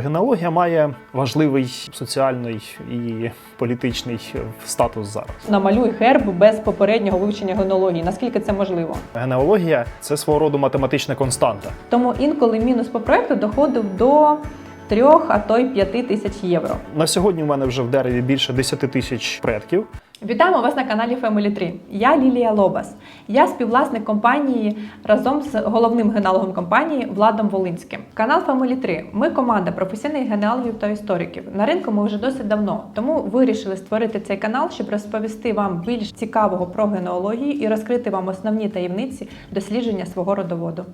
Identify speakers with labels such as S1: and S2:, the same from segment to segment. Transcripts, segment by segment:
S1: Генеалогія має важливий соціальний і політичний статус зараз.
S2: Намалюй герб без попереднього вивчення генеалогії. Наскільки це можливо?
S1: Генеалогія це свого роду математична константа.
S2: Тому інколи мінус по проекту доходив до трьох, а то й п'яти тисяч євро.
S1: На сьогодні в мене вже в дереві більше 10 тисяч предків.
S2: Вітаємо вас на каналі Family 3. Я Лілія Лобас. Я співвласник компанії разом з головним генеалогом компанії Владом Волинським. Канал Family 3. Ми команда професійних генеалогів та істориків. На ринку ми вже досить давно, тому вирішили створити цей канал, щоб розповісти вам більш цікавого про генеалогію і розкрити вам основні таємниці дослідження свого родоводу.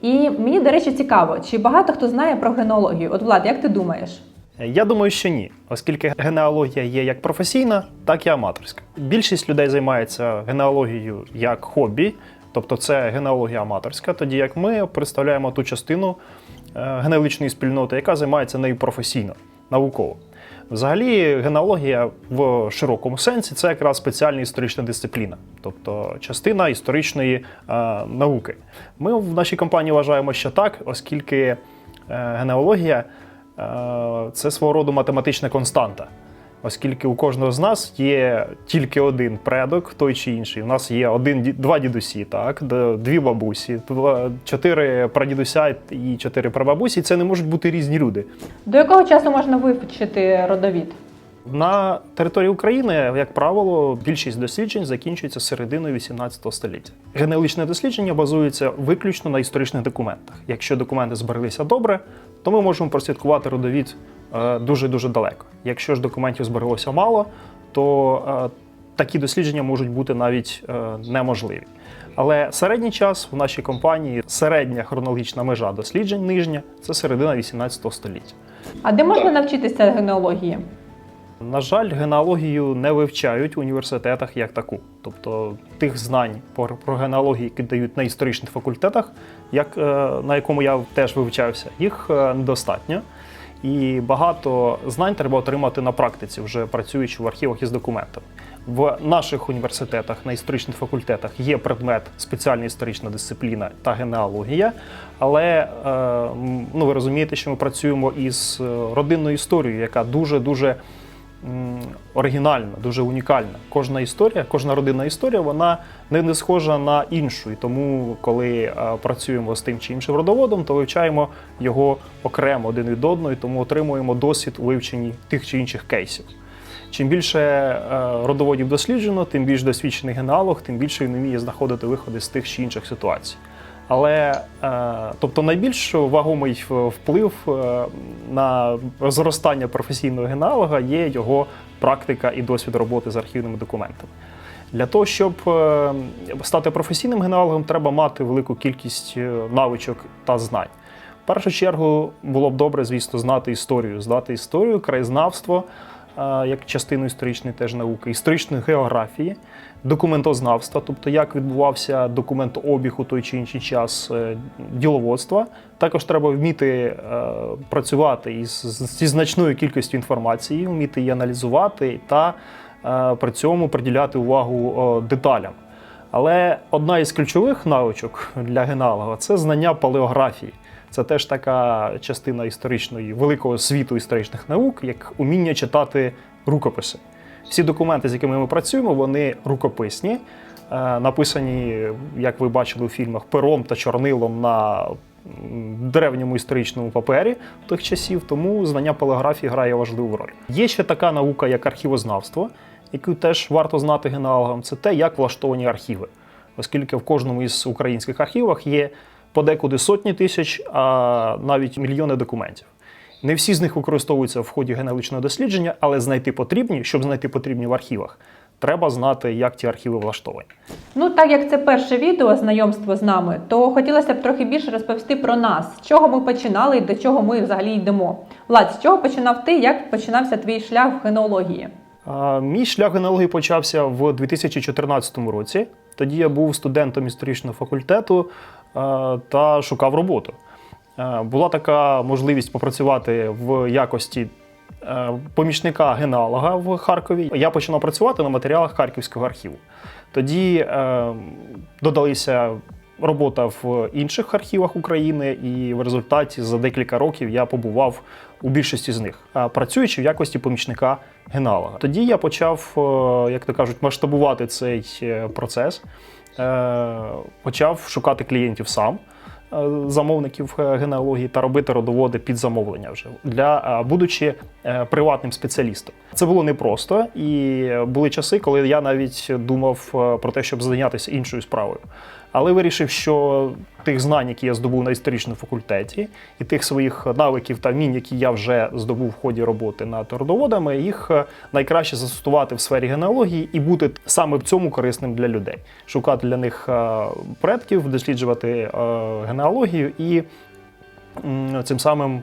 S2: І мені, до речі, цікаво, чи багато хто знає про генеалогію? От Влад, як ти думаєш?
S1: Я думаю, що ні, оскільки генеалогія є як професійна, так і аматорська. Більшість людей займається генеалогією як хобі, тобто це генеалогія аматорська, тоді як ми представляємо ту частину е, генеалогічної спільноти, яка займається нею професійно, науково. Взагалі, генеалогія в широкому сенсі це якраз спеціальна історична дисципліна, тобто частина історичної е, науки. Ми в нашій компанії вважаємо, що так, оскільки е, генеалогія це свого роду математична константа. Оскільки у кожного з нас є тільки один предок, той чи інший. У нас є один, два дідусі, так, дві бабусі, два, чотири прадідуся і чотири прабабусі. Це не можуть бути різні люди.
S2: До якого часу можна вивчити родовід?
S1: На території України, як правило, більшість досліджень закінчується серединою 18 століття. Генеалогічне дослідження базується виключно на історичних документах. Якщо документи збереглися добре, то ми можемо прослідкувати родовід е, дуже-дуже далеко. Якщо ж документів збереглося мало, то е, такі дослідження можуть бути навіть е, неможливі. Але середній час в нашій компанії, середня хронологічна межа досліджень нижня це середина 18 століття.
S2: А де можна навчитися генеалогії?
S1: На жаль, генеалогію не вивчають в університетах як таку. Тобто тих знань про, генеалогію, які дають на історичних факультетах, як, е, на якому я теж вивчався, їх е, недостатньо. І багато знань треба отримати на практиці, вже працюючи в архівах із документами. В наших університетах на історичних факультетах є предмет спеціальна історична дисципліна та генеалогія, але е, ну, ви розумієте, що ми працюємо із родинною історією, яка дуже дуже оригінальна, дуже унікальна. Кожна історія, кожна родинна історія, вона не, не схожа на іншу. І тому, коли е, працюємо з тим чи іншим родоводом, то вивчаємо його окремо один від одного, і тому отримуємо досвід у вивченні тих чи інших кейсів. Чим більше е, родоводів досліджено, тим більш досвідчений генеалог, тим більше він вміє знаходити виходи з тих чи інших ситуацій. Але е, тобто найбільш вагомий вплив е, на зростання професійного генеалога є його практика і досвід роботи з архівними документами. Для того, щоб е, стати професійним генеалогом, треба мати велику кількість навичок та знань. В першу чергу було б добре, звісно, знати історію, знати історію, краєзнавство як частину історичної теж науки, історичної географії, документознавства, тобто як відбувався документообіг у той чи інший час е, діловодства. Також треба вміти е, працювати із зі значною кількістю інформації, вміти її аналізувати та е, при цьому приділяти увагу деталям. Але одна із ключових навичок для генеалога це знання палеографії. Це теж така частина історичної великого світу історичних наук, як уміння читати рукописи. Всі документи, з якими ми працюємо, вони рукописні, е, написані, як ви бачили у фільмах, пером та чорнилом на древньому історичному папері тих часів, тому знання палеографії грає важливу роль. Є ще така наука, як архівознавство, яку теж варто знати генеалогам, це те, як влаштовані архіви, оскільки в кожному із українських архівах є подекуди сотні тисяч, а навіть мільйони документів. Не всі з них використовуються в ході генеалогічного дослідження, але знайти потрібні, щоб знайти потрібні в архівах, треба знати, як ті архіви влаштовані.
S2: Ну, так як це перше відео знайомство з нами, то хотілося б трохи більше розповісти про нас, з чого ми починали і до чого ми взагалі йдемо. Влад, з чого починав ти? Як починався твій шлях в генеалогії?
S1: Мій шлях генеалогії почався в 2014 році. Тоді я був студентом історичного факультету та шукав роботу. Е, Була така можливість попрацювати в якості е, помічника генеалога в Харкові. Я починав працювати на матеріалах Харківського архіву. Тоді е, додалися робота в інших архівах України, і в результаті за декілька років я побував у більшості з них, працюючи в якості помічника генеалога. Тоді я почав, е, як то кажуть, масштабувати цей е, процес, Е, почав шукати клієнтів сам. е, Замовників е, генеалогії та робити родоводи під замовлення вже для е, будучи е, приватним спеціалістом. Це було непросто, і були часи, коли я навіть думав е, про те, щоб зайнятися іншою справою. Але вирішив, що тих знань, які я здобув на історичному факультеті, і тих своїх навиків та вмінь, які я вже здобув в ході роботи над родоводами, їх е, найкраще застосувати в сфері генеалогії і бути саме в цьому корисним для людей, шукати для них е, предків, досліджувати е, генеалогію і цим самим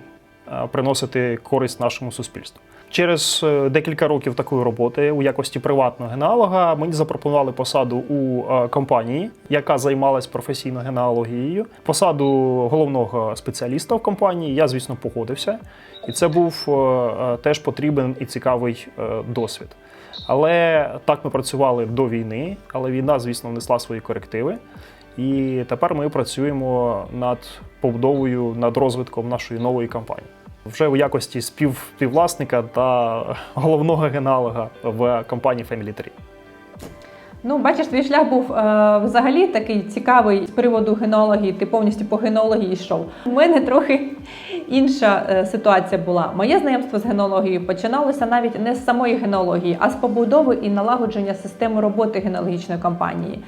S1: приносити користь нашому суспільству. Через е, декілька років такої роботи у якості приватного генеалога мені запропонували посаду у е, компанії, яка займалась професійно генеалогією. Посаду головного спеціаліста в компанії. Я, звісно, погодився, і це був е, теж потрібен і цікавий досвід. Але так ми працювали до війни, але війна, звісно, внесла свої корективи. І тепер ми працюємо над побудовою, над розвитком нашої нової компанії. Вже у якості спів, співвласника та головного генеалога в компанії Family 3.
S2: Ну, бачиш, твій шлях був е, взагалі такий цікавий з приводу генеалогії. Ти повністю по генеалогії йшов. У мене трохи інша е, ситуація була. Моє знайомство з генеалогією починалося навіть не з самої генеалогії, а з побудови і налагодження системи роботи генеалогічної компанії.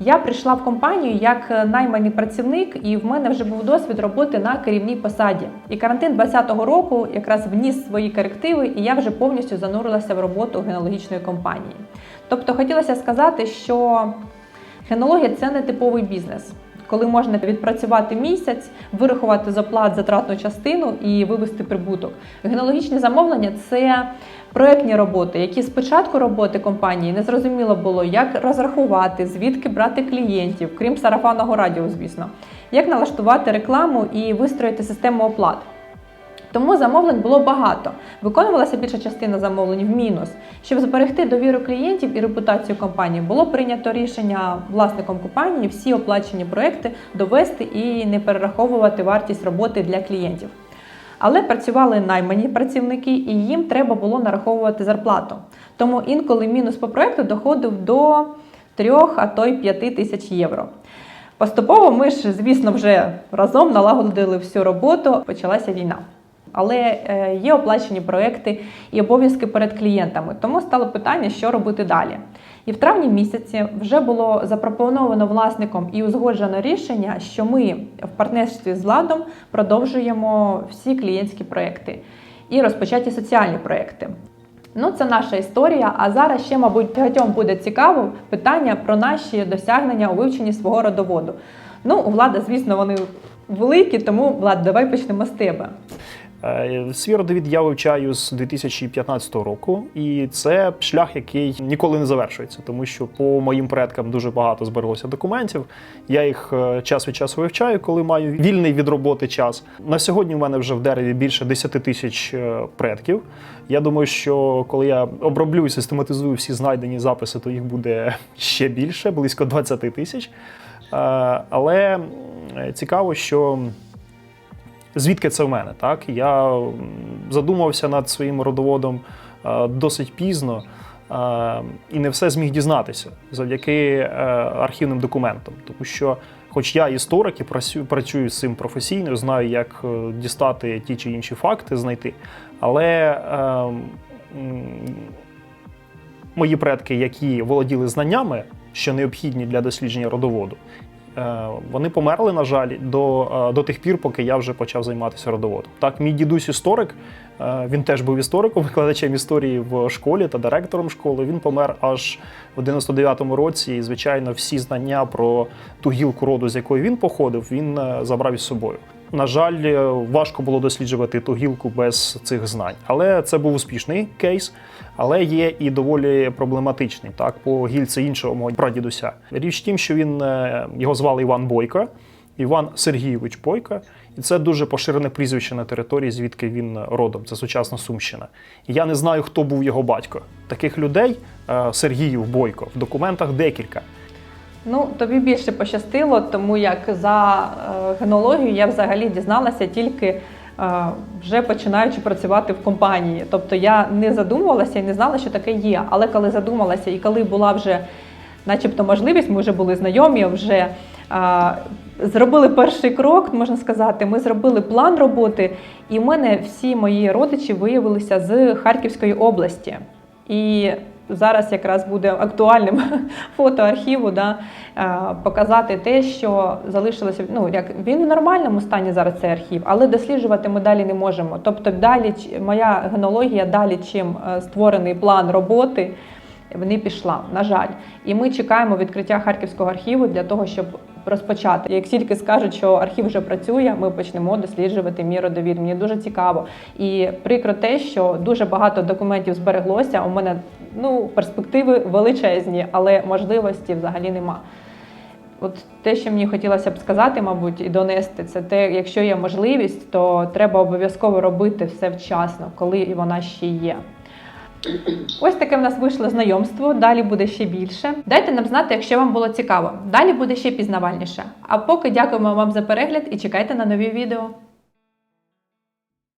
S2: Я прийшла в компанію як е, найманий працівник, і в мене вже був досвід роботи на керівній посаді. І карантин 2020 року якраз вніс свої корективи, і я вже повністю занурилася в роботу генеалогічної компанії. Тобто хотілося сказати, що генеалогія це не типовий бізнес, коли можна відпрацювати місяць, вирахувати з оплат затратну частину і вивести прибуток. Генеалогічне замовлення це проектні роботи, які з початку роботи компанії не зрозуміло було, як розрахувати, звідки брати клієнтів, крім сарафанного радіо, звісно, як налаштувати рекламу і вистроїти систему оплат. Тому замовлень було багато. Виконувалася більша частина замовлень в мінус. Щоб зберегти довіру клієнтів і репутацію компанії, було прийнято рішення власником компанії всі оплачені проекти довести і не перераховувати вартість роботи для клієнтів. Але працювали наймані працівники, і їм треба було нараховувати зарплату. Тому інколи мінус по проекту доходив до 3, а то й 5 тисяч євро. Поступово ми ж, звісно, вже разом налагодили всю роботу. Почалася війна. Але е, є оплачені проекти і обов'язки перед клієнтами, тому стало питання, що робити далі. І в травні місяці вже було запропоновано власником і узгоджено рішення, що ми в партнерстві з владом продовжуємо всі клієнтські проекти і розпочаті соціальні проекти. Ну, це наша історія. А зараз ще, мабуть, багатьом буде цікаво питання про наші досягнення у вивченні свого родоводу. Ну, у влада, звісно, вони великі, тому Влад, давай почнемо з тебе.
S1: Е, Свій родовід я вивчаю з 2015 року, і це шлях, який ніколи не завершується, тому що по моїм предкам дуже багато збереглося документів. Я їх е, час від часу вивчаю, коли маю вільний від роботи час. На сьогодні в мене вже в дереві більше 10 тисяч е, предків. Я думаю, що коли я оброблю і систематизую всі знайдені записи, то їх буде ще більше, близько 20 тисяч. Але цікаво, що звідки це в мене. Так? Я задумався над своїм родоводом е, досить пізно е, і не все зміг дізнатися завдяки е, архівним документам. Тому що, хоч я історик і працюю, з цим професійно, знаю, як дістати ті чи інші факти, знайти. Але мої предки, які володіли знаннями, що необхідні для дослідження родоводу, Вони померли, на жаль, до, е, до тих пір, поки я вже почав займатися родоводом. Так, мій дідусь історик, е, він теж був істориком, викладачем історії в школі та директором школи. Він помер аж в 99-му році. І, звичайно, всі знання про ту гілку роду, з якої він походив, він е, забрав із собою. На жаль, е, важко було досліджувати ту гілку без цих знань, але це був успішний кейс. Але є і доволі проблематичний так по гільці іншого мого прадідуся. Річ в тім, що він е, його звали Іван Бойко, Іван Сергійович Бойко, і це дуже поширене прізвище на території, звідки він родом. Це сучасна Сумщина. І я не знаю, хто був його батько. Таких людей, е, Сергіїв Бойко, в документах декілька.
S2: Ну, тобі більше пощастило, тому як за е, генологію я взагалі дізналася тільки е, вже починаючи працювати в компанії. Тобто я не задумувалася і не знала, що таке є. Але коли задумалася і коли була вже, начебто, можливість, ми вже були знайомі, вже е, зробили перший крок, можна сказати, ми зробили план роботи, і в мене всі мої родичі виявилися з Харківської області. І зараз якраз буде актуальним фотоархіву, да, е, показати те, що залишилося. Ну як він в нормальному стані зараз цей архів, але досліджувати ми далі не можемо. Тобто, далі моя генологія далі, чим е, створений план роботи. Не пішла, на жаль, і ми чекаємо відкриття харківського архіву для того, щоб розпочати. Як тільки скажуть, що архів вже працює, ми почнемо досліджувати мій родовід. Мені дуже цікаво. І прикро те, що дуже багато документів збереглося. У мене ну перспективи величезні, але можливості взагалі нема. От те, що мені хотілося б сказати, мабуть, і донести, це те, якщо є можливість, то треба обов'язково робити все вчасно, коли вона ще є. Ось таке в нас вийшло знайомство. Далі буде ще більше. Дайте нам знати, якщо вам було цікаво. Далі буде ще пізнавальніше. А поки дякуємо вам за перегляд і чекайте на нові відео.